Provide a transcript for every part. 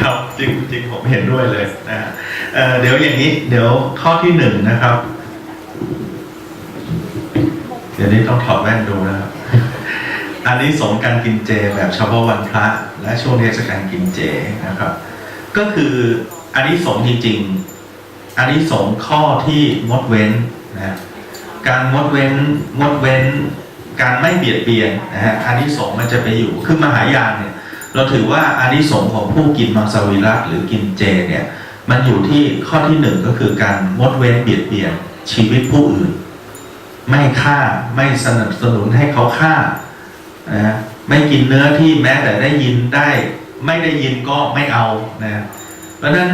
ครับจริงจริงผมเห็นด้วยเลยนะเเดี๋ยวอย่างนี้ เดี๋ยวข้อที่หนึ่งนะครับ เดี๋ยวนี้ต้องถอดแว่นดูนะครับ อันนี้สงการกินเจแบบเฉพาะวันพระ และช่วงเทศกาลกินเจนะครับ ก็คืออันนี้สงจริงๆอันนี้สงข้อที่งดเว้นนะการงดเว้นงดเว้น การไม่เบียดเบียนนะฮะอันนี้สงมันจะไปอยู่คือมหายานเนี่ย เราถือว่าอานิสงส์ของผู้กินมังสวิรัตหรือกินเจเนี่ยมันอยู่ที่ข้อที่หนึ่งก็คือการงดเว้นเบียดเบียนชีวิตผู้อื่น ไม่ฆ่าไม่สนับสนุนให้เขาฆ่านะไม่กินเนื้อที่แม้แต่ได้ยินได้ ไม่ได้ยินก็ไม่เอานะเพราะฉะนั้น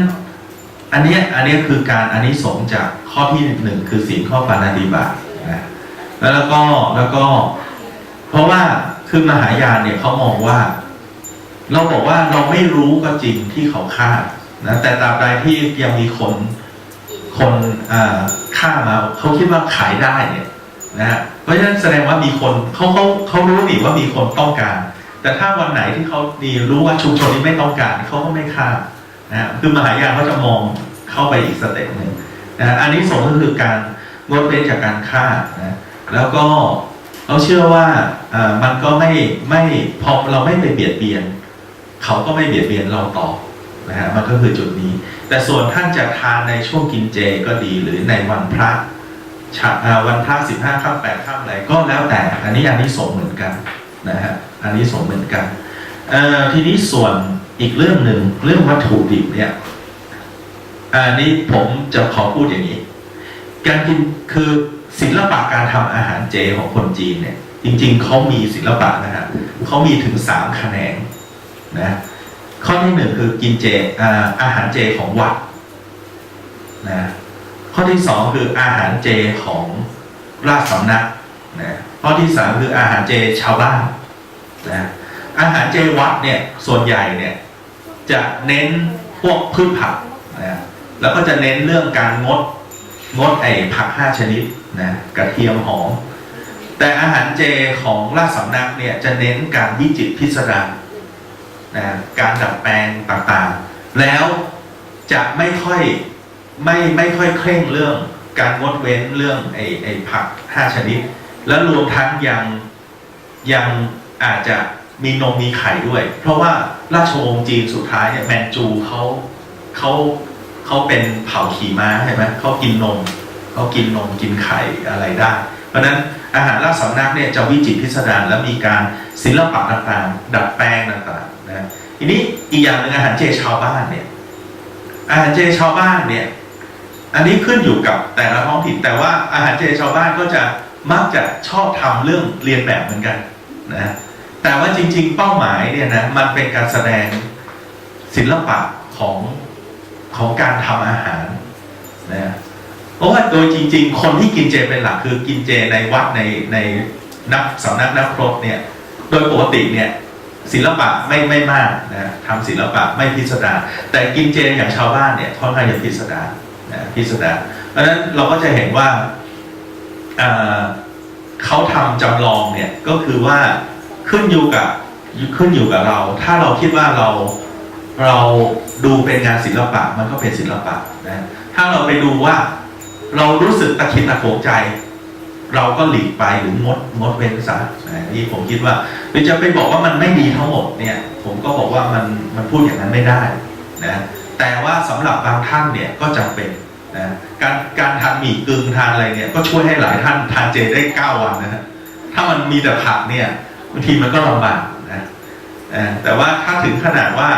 อันนี้อันนี้คือการอานิสงส์จากข้อที่หนึ่งคือศีลข้อปานาติบาตนะแล้วก็แล้วก็ เพราะว่าคือมหายานเนี่ยเขามองว่า เราบอกว่าเราไม่รู้ก็จริงที่เขาฆ่านะแต่ตราบใดที่ยังมีคนคนอ่าฆ่ามาเขาคิดว่าขายได้เนี่ยนะฮะเพราะฉะนั้นแสดงว่ามีคนเขาเขาเขารู้นี่ว่ามีคนต้องการ แต่ถ้าวันไหนที่เขาดีรู้ว่าชุมชนนี้ไม่ต้องการเขาก็ไม่ฆ่านะฮะคือมหายานเขาจะมองเข้าไปอีกสเต็ปหนึ่งนะอันนี้สงก็คือการงดเว้นจากการฆ่านะแล้วก็เราเชื่อว่าอ่ามันก็ไม่ไม่พอเราไม่ไปเบียดเบียน เขาก็ไม่เบียดเบียนเราต่อนะฮะมันก็คือจุดนี้ แต่ส่วนท่านจะทานในช่วงกินเจก็ดีหรือในวันพระฉาวันพระสิบห้าค่ำแปดค่ำอะไรก็แล้วแต่อันนี้อันนี้สงเหมือนกันนะฮะอันนี้สงเหมือนกันทีนี้ส่วนอีกเรื่องหนึ่งเรื่องวัตถุดิบเนี่ยอันนี้ผมจะขอพูดอย่างนี้ การกินคือศิลปะการทำอาหารเจของคนจีนเนี่ย จริง ๆเขามีศิลปะนะฮะเขามีถึงสามแขนง นะข้อที่หนึ่งคือกินเจอาหารเจของวัดนะข้อที่สองคืออาหารเจของราชสำนักนะข้อที่สามคืออาหารเจชาวบ้านนะอาหารเจวัดเนี่ยส่วนใหญ่เนี่ยจะเน้นพวกพืชผักนะแล้วก็จะเน้นเรื่องการงดงดไอ้ผักห้าชนิดนะกระเทียมหอมแต่อาหารเจของราชสำนักเนี่ยจะเน้นการวิจิตพิสดาร นะการดัดแปลงต่างๆ แล้วจะไม่ค่อยไม่ไม่ค่อยเคร่งเรื่อง การงดเว้นเรื่องไอ้ไอ้ผักห้าชนิด แล้วรวมทั้งยังยังอาจจะมีนมมีไข่ด้วย เพราะว่าราชวงศ์จีนสุดท้ายเนี่ยแมนจูเขาเขาเขาเป็นเผ่าขี่ม้าใช่ไหมเขากินนมเขากินนมกินไข่อะไรได้ เพราะนั้นอาหารราชสำนักเนี่ยจะวิจิตรพิสดารและมีการศิลปะต่างๆ ดัดแปลงต่างๆ ทีนี้อีกอย่างหนึ่งอาหารเจชาวบ้านเนี่ย อาหารเจชาวบ้านเนี่ย อันนี้ขึ้นอยู่กับแต่ละท้องถิ่นแต่ว่าอาหารเจชาวบ้านก็จะมักจะชอบทำเรื่องเรียนแบบเหมือนกันนะแต่ว่าจริง ๆ เป้าหมายเนี่ยนะมันเป็นการแสดงศิลปะของของการทำอาหารนะเพราะว่าโดยจริง ๆ คนที่กินเจเป็นหลักคือกินเจในวัดในในนักสำนักนักพรตเนี่ย โดยปกติเนี่ย ศิลปะไม่ไม่มากนะทำศิลปะไม่พิสดารแต่กินเจอย่างชาวบ้านเนี่ยค่อนข้างจะพิสดารนะพิสดารเพราะฉะนั้นเราก็จะเห็นว่าเเขาทำจำลองเนี่ยก็คือว่าขึ้นอยู่กับขึ้นอยู่กับเรา ถ้าเราคิดว่าเราเราดูเป็นงานศิลปะมันก็เป็นศิลปะนะถ้าเราไปดูว่าเรารู้สึกตะคิดตะโขงใจ เราก็หลีกไปหรืองดงดเว้นซะนี่ผมคิดว่าหรือจะไปบอกว่ามันไม่ดีทั้งหมดเนี่ย ผมก็บอกว่ามันมันพูดอย่างนั้นไม่ได้นะแต่ว่าสำหรับบางท่านเนี่ยก็จำเป็นนะการการทานหมี่กึ่งทานอะไรเนี่ยก็ช่วยให้หลายท่านทานเจได้เก้าวันนะฮะถ้ามันมีแต่ผักเนี่ยบางทีมันก็ลำบากนะแต่ว่าถ้าถึงขนาดว่า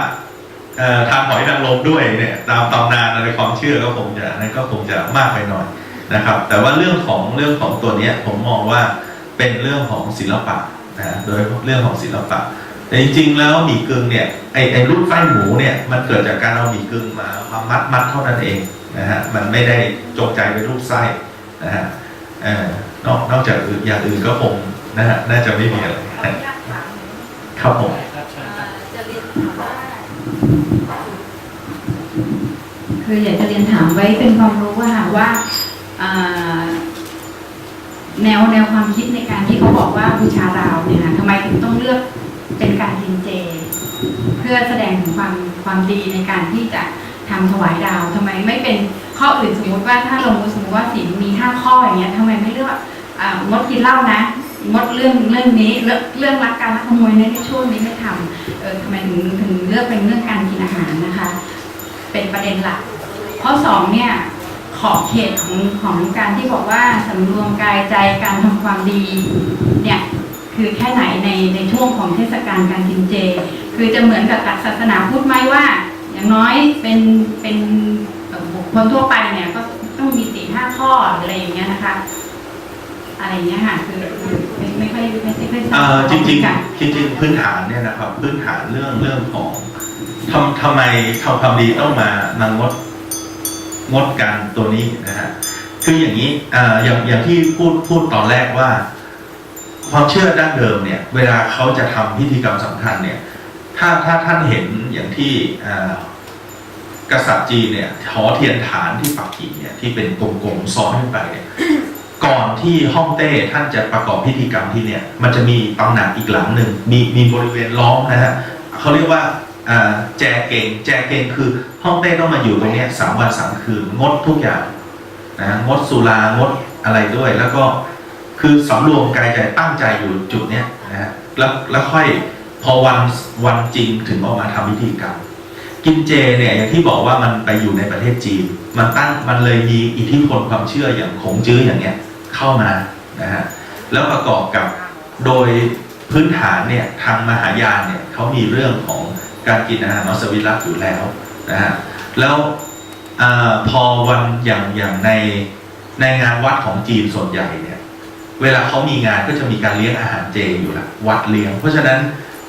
ทานหอยนางรมด้วยเนี่ยตามตำนานอะไรความเชื่อก็คงจะนั่นก็คงจะมากไปหน่อย นะครับ แต่ว่าเรื่องของเรื่องของตัวเนี้ยผมมองว่าเป็นเรื่องของศิลปะนะโดยเรื่องของศิลปะ แต่จริง ๆ แล้วหมี่กึ่งเนี่ยไอไอรูปไส้หมูเนี่ยมันเกิดจากการเอาหมี่กึ่งมามามัดมัดเท่านั้นเองนะฮะมันไม่ได้จงใจเป็นรูปไส้นะฮะเอ่อนอกนอกจากอื่นอย่างอื่นก็คงนะฮะน่าจะไม่มีอะไรขออนุญาตถามครับผมจะเรียนถามว่าคืออยากจะเรียนถามไว้เป็นความรู้ว่าว่าอ่า แนวแนวความคิดในการที่เขาบอกว่าบูชาดาวเนี่ยคะทำไมถึงต้องเลือกเป็นการกินเจ เพื่อแสดงถึงความความดีในการที่จะทำถวายดาวทำไมไม่เป็นข้ออื่นสมมติว่าถ้าลงสมมติว่าศีลมีห้าข้ออย่างเงี้ยทำไมไม่เลือกงดกินเหล้านะงดเรื่องเรื่องนี้เรื่องเรื่องรักการลักขโมยในช่วงนี้ไม่ทำเออทำไมถึงถึงเลือกเป็นเรื่องการกินอาหารนะคะ เป็นประเด็นหลักข้อสองเนี่ย ขอบเขตของของการที่บอกว่าสำรวมกายใจการทำความดีเนี่ยคือแค่ไหนในในช่วงของเทศกาลการกินเจ คือจะเหมือนกับหลักศาสนาพูดไหมว่า อย่างน้อยเป็นเป็นเอ่อบุคคลทั่วไปเนี่ยก็ต้องมีสี่ห้าข้อหรืออะไรอย่างเงี้ยนะคะ อะไรอย่างเงี้ยค่ะคือคือไม่ไม่ค่อยไม่ไม่ค่อยทราบเอ่อจริงค่ะๆจริงๆพื้นฐานเนี่ยนะครับพื้นฐานเรื่องเรื่องของทำทำไมทำความดีต้องมามางด งดการตัวนี้นะฮะคืออย่างนี้ออย่างอย่างที่พูดพูดตอนแรกว่า ความเชื่อดั้งเดิมเนี่ย เวลาเขาจะทำพิธีกรรมสำคัญเนี่ย ถ้าถ้าท่านเห็นอย่างที่กษัตริย์จีนเนี่ยหอเทียนฐานที่ปักกิ่งเนี่ยที่เป็นกลมๆซ้อนขึ้นไปเนี่ยก่อนที่ฮ่องเต้ท่านจะประกอบพิธีกรรมที่เนี่ย มันจะมีตำหนักอีกหลังหนึ่งมีมีบริเวณล้อมนะฮะเขาเรียกว่าแจเกงแจเกงคือ ฮ่องเต้ต้องมาอยู่ตรงนี้สามวันสามคืนงดทุกอย่างนะงดสุรางดอะไรด้วย แล้วก็คือสำรวมกายใจตั้งใจอยู่จุดเนี้ยนะฮะแล้วแล้วค่อยพอวันวันจริงถึงออกมาทำพิธีกรรมกินเจเนี่ยอย่างที่บอกว่ามันไปอยู่ในประเทศจีน มันตั้งมันเลยมีอิทธิพลความเชื่ออย่างขงจื้ออย่างเงี้ยเข้ามานะฮะแล้วประกอบกับโดยพื้นฐานเนี่ยทางมหายานเนี่ยเขามีเรื่องของการกินอาหารมัสวิรัตอยู่แล้ว นะฮะแล้วอพอวันอย่างอย่างในในงานวัดของจีนส่วนใหญ่เนี่ย เวลาเขามีงานก็จะมีการเลี้ยงอาหารเจอยู่ละวัดเลี้ยง เพราะฉะนั้น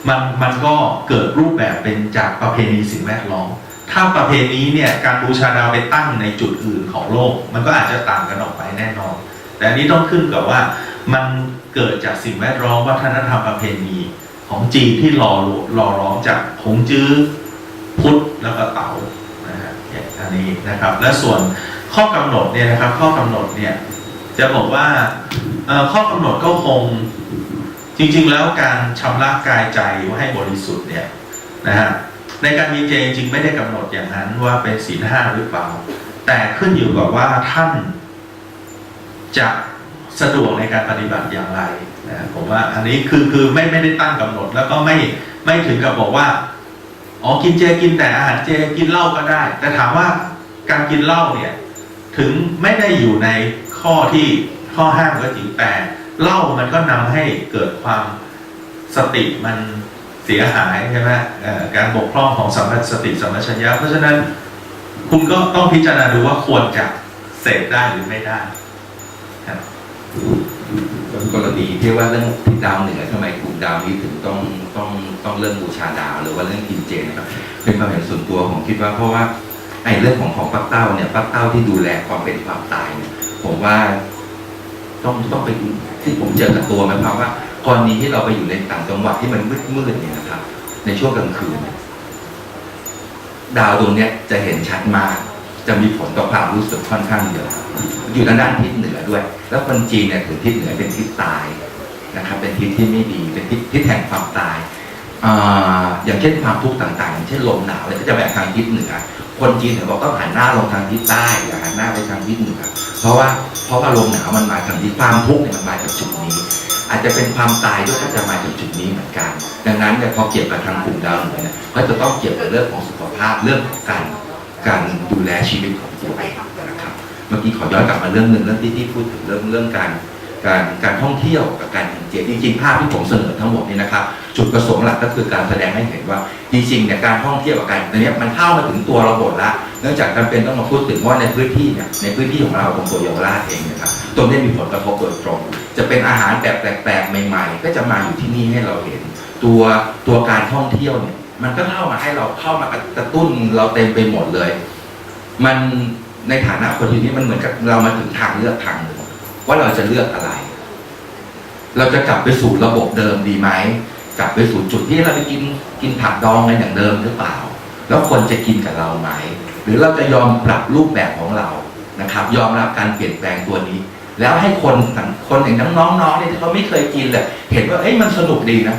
มันมันก็เกิดรูปแบบเป็นจากประเพณีสิ่งแวดล้อมถ้าประเพณีเนี่ยการบูชาดาวไปตั้งในจุดอื่นของโลก มันก็อาจจะต่างกันออกไปแน่นอน แต่อันนี้ต้องขึ้นกับว่ามันเกิดจากสิ่งแวดล้อมวัฒนธรรมประเพณีของจีนที่รอรอร้อมจากหงจื้อ พุทธแล้วก็เต๋านะฮะอันนี้นะครับ และส่วนข้อกำหนดเนี่ยนะครับ ข้อกำหนดเนี่ยจะบอกว่าข้อกำหนดก็คงจริง ๆ แล้วการชำระกายใจว่าให้บริสุทธิ์เนี่ยนะฮะในการมีเจจริงๆไม่ได้กำหนดอย่างนั้นว่าเป็นศีลห้าหรือเปล่า แต่ขึ้นอยู่กับว่าท่านจะสะดวกในการปฏิบัติอย่างไรนะผมว่าอันนี้คือคือไม่ไม่ได้ตั้งกำหนดแล้วก็ไม่ไม่ถึงกับบอกว่า อ๋อกินเจกินแต่อาหารเจกินเหล้าก็ได้ แต่ถามว่าการกินเหล้าเนี่ยถึงไม่ได้อยู่ในข้อที่ข้อห้ามก็จริงแต่เหล้ามันก็นำให้เกิดความสติมันเสียหายใช่ไหมการบกพร่องของสัมผัสสติสัมปชัญญะเพราะฉะนั้นคุณก็ต้องพิจารณาดูว่าควรจะเสพได้หรือไม่ได้ กรณีที่ว่าเรื่องทิศดาวเหนือทำไมกลุ่มดาวนี้ถึงต้องต้องต้องเริ่มบูชาดาว หรือว่าเรื่องกินเจนะครับเป็นความเห็นส่วนตัวผมคิดว่าเพราะว่าไอ้เรื่องของของปักเต้าเนี่ยปักเต้าที่ดูแลความเป็นความตายเนี่ยผมว่าต้องต้องไปที่ผมเจอกับตัวไหมครับว่ากรณีที่เราไปอยู่ในต่างจังหวัดที่มันมืดมืดเนี่ยนะครับ ในช่วงกลางคืน ดาวดวงเนี้ยจะเห็นชัดมาก จะมีผลต่อความรู้สึกค่อนข้างเยอะอยู่ทางด้านทิศเหนือด้วย แล้วคนจีนเนี่ยถือทิศเหนือเป็นทิศตายนะครับ เป็นทิศที่ไม่ดีเป็นทิศทิศแห่งความตายออย่างเช่นความทุกข์ต่างๆ เช่นลมหนาวเลยก็จะแบ่งทางทิศเหนือ คนจีนเนี่ยบอกต้องหันหน้าลงทางทิศใต้อย่าหันหน้าไปทางทิศเหนือ เพราะว่าเพราะว่าลมหนาวมันมาทางทิศความทุกข์เนี่ยมันมาจากจุดนี้ อาจจะเป็นความตายด้วยก็จะมาจากจุดนี้เหมือนกัน ดังนั้นเนี่ยพอเกี่ยวกับทางกลุ่มดาวเหนือเนี่ยก็จะต้องเกี่ยวกับเรื่องของสุขภาพเรื่องของการ การดูแลชีวิตของตัวเองนะครับเมื่อกี้ขอย้อนกลับมาเรื่องหนึ่งเรื่องที่ที่พูดถึงเรื่องเรื่องการการการท่องเที่ยวกับการกินเจจริงๆภาพที่ผมเสนอทั้งหมดนี้นะครับจุดประสงค์หลักก็คือการแสดงให้เห็นว่าจริงๆเนี่ยการท่องเที่ยวกับการตอนนี้มันเข้ามาถึงตัวเราหมดละเนื่องจากจำเป็นต้องมาพูดถึงว่าในพื้นที่เนี่ยในพื้นที่ของเราตรงตัวเยาวราชเองนะครับตรงนี้มีผลกระทบโดยตรง จะเป็นอาหารแบบแปลกๆใหม่ ๆ ก็จะมาอยู่ที่นี่ให้เราเห็น ตัวตัวการท่องเที่ยวเนี่ย มันก็เข้ามาให้เราเข้ามากระตุ้นเราเต็มไปหมดเลย มันในฐานะคนที่นี้มันเหมือนกับเรามาถึงทางเลือกทางหนึ่งว่าเราจะเลือกอะไร เราจะกลับไปสู่ระบบเดิมดีไหมกลับไปสู่จุดที่เราไปกินกินผักดองกันอย่างเดิมหรือเปล่า แล้วคนจะกินกับเราไหมหรือเราจะยอมปรับรูปแบบของเรานะครับ ยอมรับการเปลี่ยนแปลงตัวนี้ แล้วให้คนคนอย่างน้องๆเนี่ยที่เขาไม่เคยกินเลยเห็นว่าเอ้ยมันสนุกดีนะ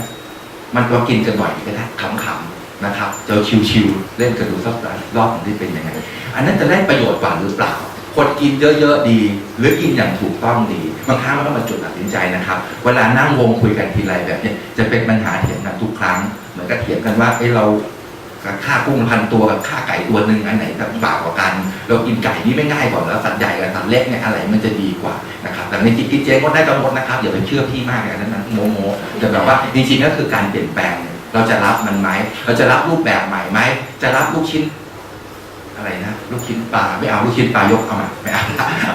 มันก็กินกันบ่อยก็ได้ขำๆ นะครับเจอชิวๆเล่นกระดูกสักรอบหนึ่งที่เป็นยังไงอันนั้นจะได้ประโยชน์กว่าหรือเปล่าคนกินเยอะๆดี หรือกินอย่างถูกต้องดี บางครั้งมันต้องมาจุดตัดสินใจนะครับ เวลานั่งวงคุยกันทีไรแบบนี้จะเป็นปัญหาเถียงกันทุกครั้ง เหมือนกับเถียงกันว่าเอ้เราค่ากุ้งพันตัวกับค่าไก่ตัวหนึ่งอันไหนจะบาปกว่ากัน เรากินไก่นี่ไม่ง่ายกว่าแล้วสัตว์ใหญ่กับสัตว์เล็กเนี่ยอะไรมันจะดีกว่านะครับแต่ในจิตกินเจงดได้ก็งดนะครับอย่าไปเชื่อพี่มากอย่างนั้นโมโมแต่แบบว่าจริงๆก็คือการเปลี่ยนแปลง เราจะรับมันไหม เราจะรับรูปแบบใหม่ไหม จะรับลูกชิ้น อะไรนะลูกชิ้นปลาไม่เอาลูกชิ้นปลายกเอามาไม่เอา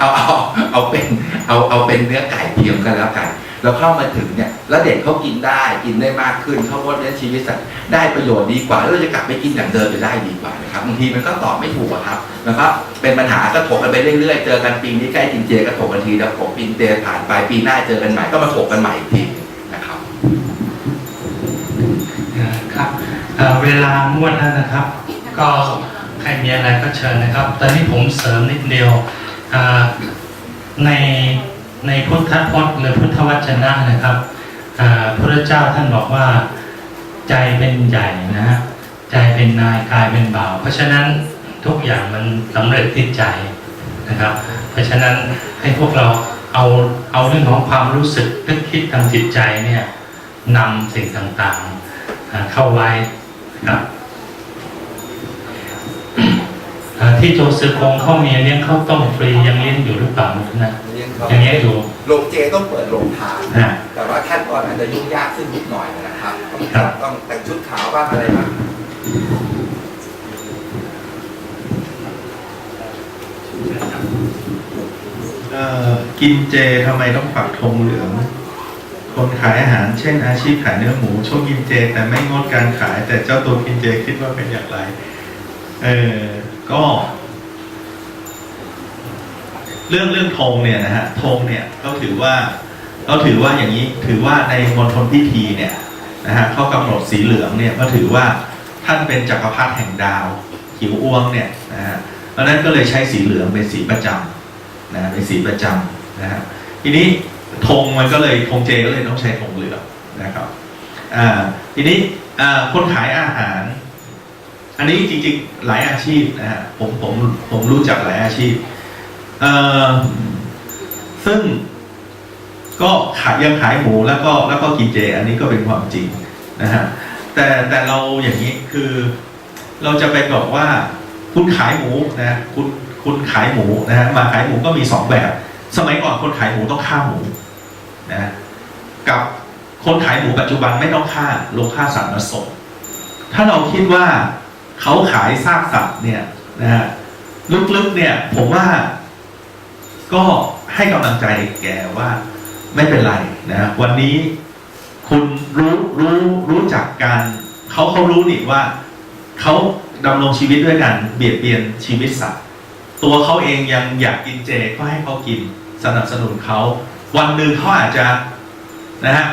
เอาเอาเอาเป็นเอาเอาเป็นเนื้อไก่เทียมกันแล้วกันเราเข้ามาถึงเนี่ย แล้วเด็กเขากินได้กินได้มากขึ้นเขาลดเลี้ยงชีวิตสัตว์ได้ประโยชน์ดีกว่าแล้วเราจะกลับไปกินอย่างเดิมจะได้ดีกว่านะครับบางทีมันก็ตอบไม่ถูกครับแล้วก็เป็นปัญหาก็ถกกันไปเรื่อยๆเจอกันปีนี้ใกล้กินเจก็ถกกันทีแล้วผมปีนเจผ่านไปปีหน้าเจอกันใหม่ก็มาถกกันใหม่อีกทีนะครับ เวลางวดแล้วนะครับ ก็ใครมีอะไรก็เชิญนะครับ ตอนนี้ผมเสริมนิดเดียวในในพุทธพจน์หรือพุทธวจนะนะครับพระเจ้าท่านบอกว่าใจเป็นใหญ่นะฮะใจเป็นนายกายเป็นบ่าว เพราะฉะนั้นทุกอย่างมันสำเร็จที่ใจนะครับ เพราะฉะนั้นให้พวกเราเอาเอาเรื่องของความรู้สึกนึกคิดทางจิตใจเนี่ยนำสิ่งต่างๆ เข้าไว้ ครับอ่าที่โจซือคงเขามีเลี้ยงข้าวต้มฟรียังเลี้ยงอยู่หรือเปล่าไม่รู้นะเลี้ยงเขายังเลี้ยงอยู่โรงเจต้องเปิดโรงทานอ่าแต่ว่าขั้นตอนอาจจะยุ่งยากขึ้นนิดหน่อยนะครับต้องครับต้องแต่งชุดขาวบ้างอะไรบ้างเอ่อกินเจทำไมต้องปักธงเหลือง คนขายอาหาร เช่น อาชีพขายเนื้อหมู ช่วงกินเจ แต่ไม่งดการขาย แต่เจ้าตัวกินเจคิดว่าเป็นอย่างไรเออก็ เรื่องเรื่องธงเนี่ยนะฮะธงเนี่ยเขาถือว่าเขาถือว่าอย่างนี้ถือว่าในมณฑลพิธีเนี่ยนะฮะเขากำหนดสีเหลืองเนี่ยก็ถือว่าท่านเป็นจักรพรรดิแห่งดาวขิวอ้วงเนี่ยนะฮะเพราะนั้นก็เลยใช้สีเหลืองเป็นสีประจำนะเป็นสีประจำนะฮะทีนี้ ธงมันก็เลยธงเจก็เลยต้องใช้ธงเหลืองนะครับทีนี้คนขายอาหาร อันนี้จริงๆหลายอาชีพนะฮะผมผมผมรู้จักหลายอาชีพซึ่งก็ขายยังขายหมูแล้วก็แล้วก็กินเจ อันนี้ก็เป็นความจริงนะฮะแต่แต่เราอย่างนี้คือเราจะไปบอกว่าคุณขายหมูนะคุณคุณขายหมูนะฮะมาขายหมูก็มีสองแบบ สมัยก่อนคนขายหมูต้องฆ่าหมู นะกับคนขายหมูปัจจุบันไม่ต้องฆ่าลงฆ่าสัตว์มาส่งถ้าเราคิดว่าเขาขายซากสัตว์เนี่ยนะฮะลึกๆเนี่ย ผมว่าก็ให้กำลังใจแกว่าไม่เป็นไรนะวันนี้คุณรู้รู้รู้จักการเขาเขารู้นี่ว่าเขาดำรงชีวิตด้วยกันเบียดเบียนชีวิตสัตว์ ตัวเขาเองยังอยากกินเจก็ให้เขากิน สนับสนุนเขา วันหนึ่งเขาอาจจะนะฮะ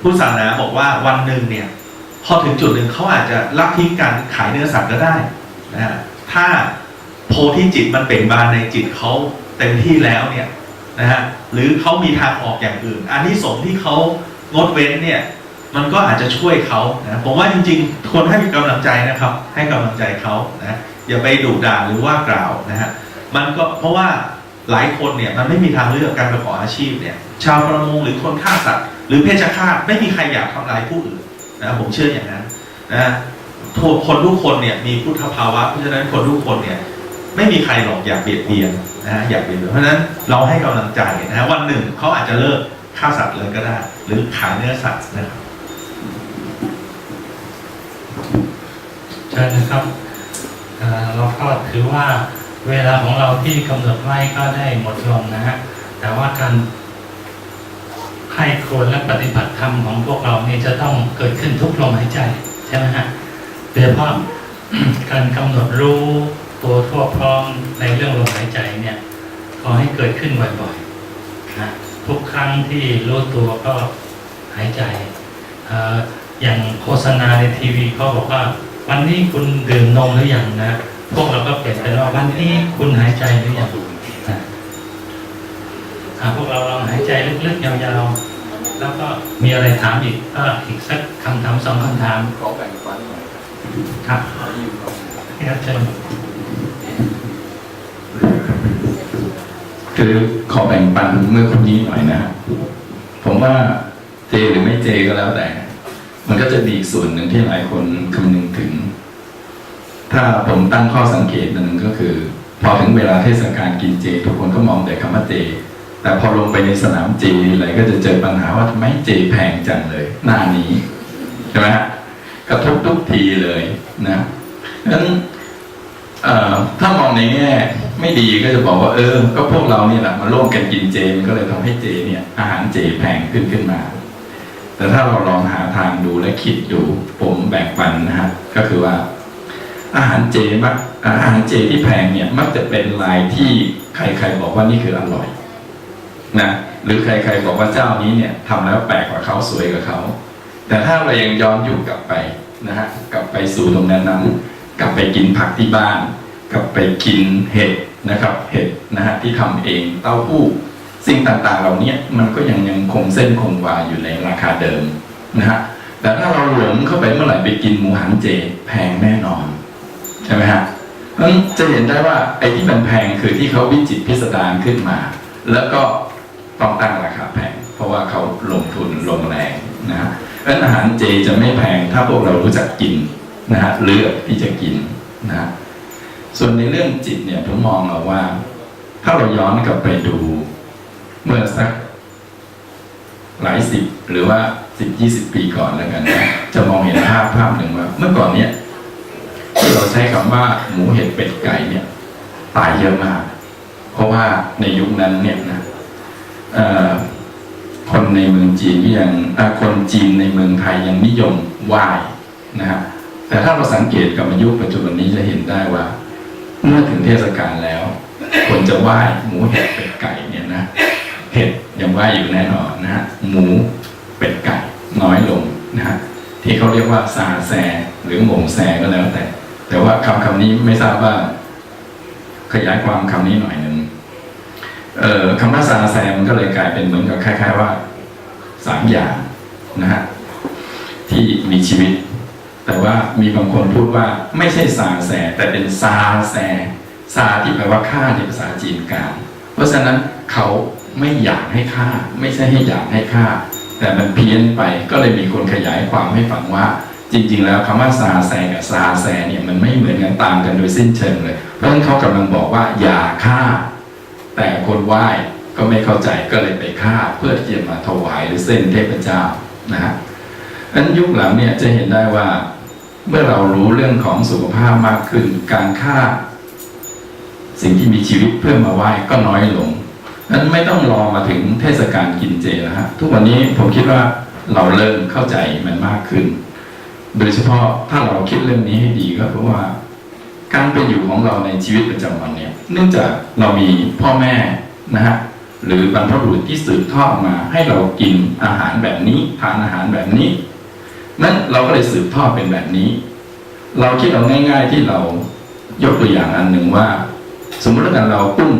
ผู้ศาสนาบอกว่าวันหนึ่งเนี่ย พอถึงจุดหนึ่งเขาอาจจะละทิ้งการขายเนื้อสัตว์ก็ได้นะฮะถ้าโพธิจิตมันเบ่งบานในจิตเขาเต็มที่แล้วเนี่ยนะฮะหรือเขามีทางออกอย่างอื่น อันที่สงที่เขางดเว้นเนี่ย มันก็อาจจะช่วยเขานะผมว่าจริงๆควรให้กำลังใจนะครับ ให้กำลังใจเขานะอย่าไปดุด่าหรือว่ากล่าวนะฮะมันก็เพราะว่า หลายคนเนี่ยมันไม่มีทางเลือกการประกอบอาชีพเนี่ยชาวประมงหรือคนฆ่าสัตว์หรือเพชฌฆาตไม่มีใครอยากทำลายผู้อื่นนะผมเชื่ออย่างนั้นนะทุกคนทุกคนเนี่ยมีพุทธภาวะเพราะฉะนั้นคนทุกคนเนี่ยไม่มีใครหรอกอยากเบียดเบียนนะฮะอยากเบียดเบียนเพราะฉะนั้นเราให้กำลังใจนะฮะวันหนึ่งเขาอาจจะเลิกฆ่าสัตว์เลยก็ได้ หรือขายเนื้อสัตว์นะครับเชิญนะครับเราก็ถือว่า เวลาของเราที่กำหนดไว้ก็ได้หมดลงนะฮะแต่ว่าการให้ควรและปฏิบัติธรรมของพวกเราเนี่ยจะต้องเกิดขึ้นทุกลมหายใจใช่ไหมฮะโดยเฉพาะการกำหนดรู้ตัวทั่วพร้อมในเรื่องลมหายใจเนี่ยขอให้เกิดขึ้นบ่อยๆนะทุกครั้งที่รู้ตัวก็หายใจอออย่างโฆษณาในทีวีเขาบอกว่า วันนี้คุณดื่มนมหรือยังนะ พวกเราก็เปลี่ยนเป็นว่าวันนี้คุณหายใจหรือยังนะอะพวกเราลองหายใจลึกๆยาวๆแล้วก็มีอะไรถามอีกก็อีกสักคำถามสองคำถามขอแบ่งปันหน่อยครับครับเชิญคือขอแบ่งปันเมื่อคนนี้หน่อยนะผมว่าเจหรือไม่เจก็แล้วแต่ มันก็จะมีอีกส่วนหนึ่งที่หลายคนคำนึงถึง ถ้าผมตั้งข้อสังเกตหนึ่งก็คือ พอถึงเวลาเทศกาลกินเจ ทุกคนก็มองแต่คำว่าเจ แต่พอลงไปในสนามเจอะไรก็จะเจอปัญหาว่าทำไมเจแพงจังเลย หน้านี้ใช่ไหมฮะกระทบทุกทีเลยนะฉะนั้นถ้ามองในแง่ไม่ดีก็จะบอกว่าเออ ก็พวกเราเนี่ยแหละมาร่วมกันกินเจมันก็เลยทำให้เจเนี่ย อาหารเจแพงขึ้นขึ้นมา แต่ถ้าเราลองหาทางดูและคิดดูผมแบ่งปันนะฮะก็คือว่า อาหารเจมักอาหารเจที่แพงเนี่ยมักจะเป็นลายที่ใครๆบอกว่านี่คืออร่อยนะหรือใครๆบอกว่าเจ้านี้เนี่ยทำแล้วแปลกกว่าเขาสวยกว่าเขา แต่ถ้าเรายังย้อนอยู่กลับไปนะฮะกลับไปสู่ตรงนั้นนั้น กลับไปกินผักที่บ้าน กลับไปกินเห็ดนะครับ เห็ดนะฮะที่ทำเองเต้าหู้สิ่งต่างๆ เหล่านี้มันก็ยังยังคงเส้นคงวาอยู่ในราคาเดิมนะฮะแต่ถ้าเราหลงเข้าไปเมื่อไหร่ไปกินหมูหันเจแพงแน่นอน ช่ไหมฮะนั้นจะเห็นได้ว่าไอ้ที่มันแพงคือที่เขาวิจิตพิสดารขึ้นมา แล้วก็ต้องตั้งราคาแพง เพราะว่าเขาลงทุนลงแรงนะฮะเพราะฉะนั้นอาหารเจจะไม่แพงถ้าพวกเรารู้จักกินนะฮะเลือกที่จะกินนะฮะส่วนในเรื่องจิตเนี่ยผมมองเอาว่า ถ้าเราย้อนกลับไปดูเมื่อสักหลายสิบหรือว่าสิบยี่สิบปีก่อนแล้วกันนะจะมองเห็นภาพภาพหนึ่งว่า เมื่อก่อนเนี่ย ที่เราใช้คำว่าหมูเห็ดเป็ดไก่เนี่ยตายเยอะมาก เพราะว่าในยุคนั้นเนี่ยนะคนในเมืองจีนก็ยังคนจีนในเมืองไทยยังนิยมไหว้นะฮะแต่ถ้าเราสังเกตกับยุคปัจจุบันนี้จะเห็นได้ว่า เมื่อถึงเทศกาลแล้ว คนจะไหว้หมูเห็ดเป็ดไก่เนี่ยนะเห็ดยังไหว้อยู่แน่นอนนะฮะหมูเป็ดไก่น้อยลงนะฮะที่เขาเรียกว่าซาแซ หรือหมงแซก็แล้วแต่ แต่ว่าคำคำนี้ไม่ทราบว่า ขยายความคำนี้หน่อยหนึ่งคำว่าซาแซมก็เลยกลายเป็นเหมือนกับคล้ายๆว่าสามอย่างนะฮะที่มีชีวิต แต่ว่ามีบางคนพูดว่าไม่ใช่ซาแซแต่เป็นซาแซซาที่แปลว่าฆ่าในภาษาจีนกลางเพราะฉะนั้นเขาไม่อยากให้ฆ่า ไม่ใช่ให้อยากให้ฆ่า แต่มันเพี้ยนไปก็เลยมีคนขยายความให้ฟังว่า จริง ๆ แล้วคำว่าซาแซกับซาแซเนี่ยมันไม่เหมือนกันต่างกันโดยสิ้นเชิงเลย เพราะฉะนั้นเขากำลังบอกว่าอย่าฆ่า แต่คนไหว้ก็ไม่เข้าใจก็เลยไปฆ่าเพื่อที่จะมาถวายหรือเส้นเทพเจ้านะฮะอันยุคหลังเนี่ยจะเห็นได้ว่า เมื่อเรารู้เรื่องของสุขภาพมากขึ้น การฆ่า สิ่งที่มีชีวิตเพื่อมาไหว้ก็น้อยลงนั้นไม่ต้องรอมาถึงเทศกาลกินเจแล้วฮะทุกวันนี้ผมคิดว่าเราเริ่มเข้าใจมันมากขึ้น โดยเฉพาะถ้าเราคิดเรื่องนี้ให้ดีก็เพราะว่า การเป็นอยู่ของเราในชีวิตประจำวันเนี่ย เนื่องจากเรามีพ่อแม่นะฮะหรือบรรพบุรุษที่สืบทอดมาให้เรากินอาหารแบบนี้ทานอาหารแบบนี้ นั้นเราก็เลยสืบทอดเป็นแบบนี้ เราคิดเอาง่าย ๆที่เรายกตัวอย่างอันหนึ่งว่า สมมติว่าเรากุ้ง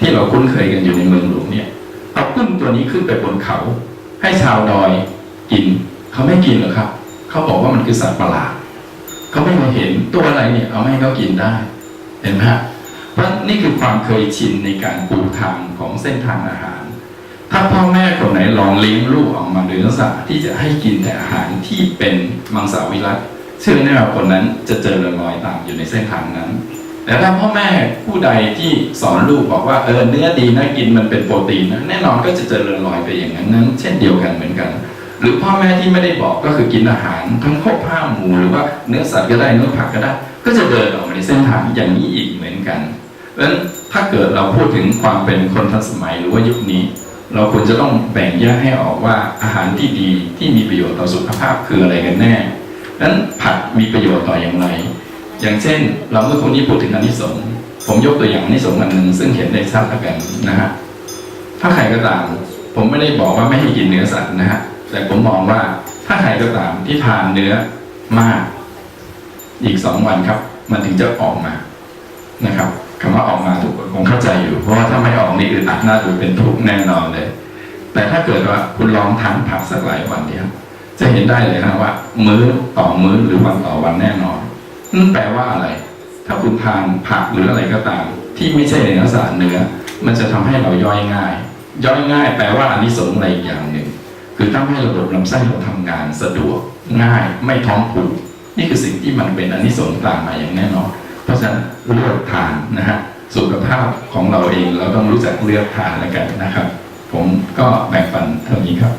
ที่เราคุ้นเคยกันอยู่ในเมืองหลวงเนี่ยเอากุ้งตัวนี้ขึ้นไปบนเขา ให้ชาวดอยกิน เขาไม่กินหรอกครับ เขาบอกว่ามันคือสัตว์ประหลาดเขาไม่มาเห็นตัวอะไรเนี่ย เอาไม่ให้เขากินได้ เห็นไหมฮะเพราะนี่คือความเคยชินในการปูทางของเส้นทางอาหาร ถ้าพ่อแม่คนไหนลองเลี้ยงลูกออกมาโดยลักษณะที่จะให้กินแต่อาหารที่เป็นมังสวิรัตเชื่อแน่ว่าคนนั้นจะเจริญรอยตามอยู่ในเส้นทางนั้นแต่ถ้าพ่อแม่ผู้ใดที่สอนลูกบอกว่าเออเนื้อดีนะกินมันเป็นโปรตีนนะแน่นอนก็จะเจริญรอยไปอย่างนั้นนั้น เช่นเดียวกันเหมือนกัน หรือพ่อแม่ที่ไม่ได้บอกก็คือกินอาหารทั้งข้าวผ้าหมูหรือว่าเนื้อสัตว์ก็ได้เนื้อผักก็ได้ ก็จะเดินออกมาในเส้นทางอย่างนี้อีกเหมือนกันเพราะฉะนั้นถ้าเกิดเราพูดถึงความเป็นคนทันสมัยหรือว่ายุคนี้ เราควรจะต้องแบ่งแยกให้ออกว่าอาหารที่ดีที่มีประโยชน์ต่อสุขภาพคืออะไรกันแน่นั้นผักมีประโยชน์ต่ออย่างไร อย่างเช่น เราเมื่อคนนี้พูดถึงอนิสงส์ผมยกตัวอย่างอนิสงส์อันหนึ่งซึ่งเห็นได้ชัดแล้วกันนะฮะถ้าใครก็ตาม ผมไม่ได้บอกว่าไม่ให้กินเนื้อสัตว์นะฮะ แต่ผมมองว่าถ้าใครก็ตามที่ทานเนื้อมาก อีกสองวันครับ มันถึงจะออกมานะครับคำว่าออกมาทุกคนคงเข้าใจอยู่ เพราะว่าถ้าไม่ออกนี่อึดอัดหน้าดูเป็นทุกข์แน่นอนเลย แต่ถ้าเกิดว่าคุณลองทานผักสักหลายวันเนี่ยจะเห็นได้เลยนะว่า มื้อต่อมื้อหรือวันต่อวันแน่นอนนั่นแปลว่าอะไร ถ้าคุณทานผักหรืออะไรก็ตาม ที่ไม่ใช่ในลักษณะเนื้อ มันจะทำให้เราย่อยง่าย ย่อยง่ายแปลว่าอันนี้สงส์อะไรอย่างหนึ่ง คือทำให้ระบบลำไส้เราทำงานสะดวกง่ายไม่ท้องผูกนี่คือสิ่งที่มันเป็นอนนิสงส์ตามมาอย่างแน่นอนเพราะฉะนั้นเลือกทานนะฮะสุขภาพของเราเองเราต้องรู้จักเลือกทานแล้วกันนะครับ ผมก็แบ่งปันเท่านี้ครับ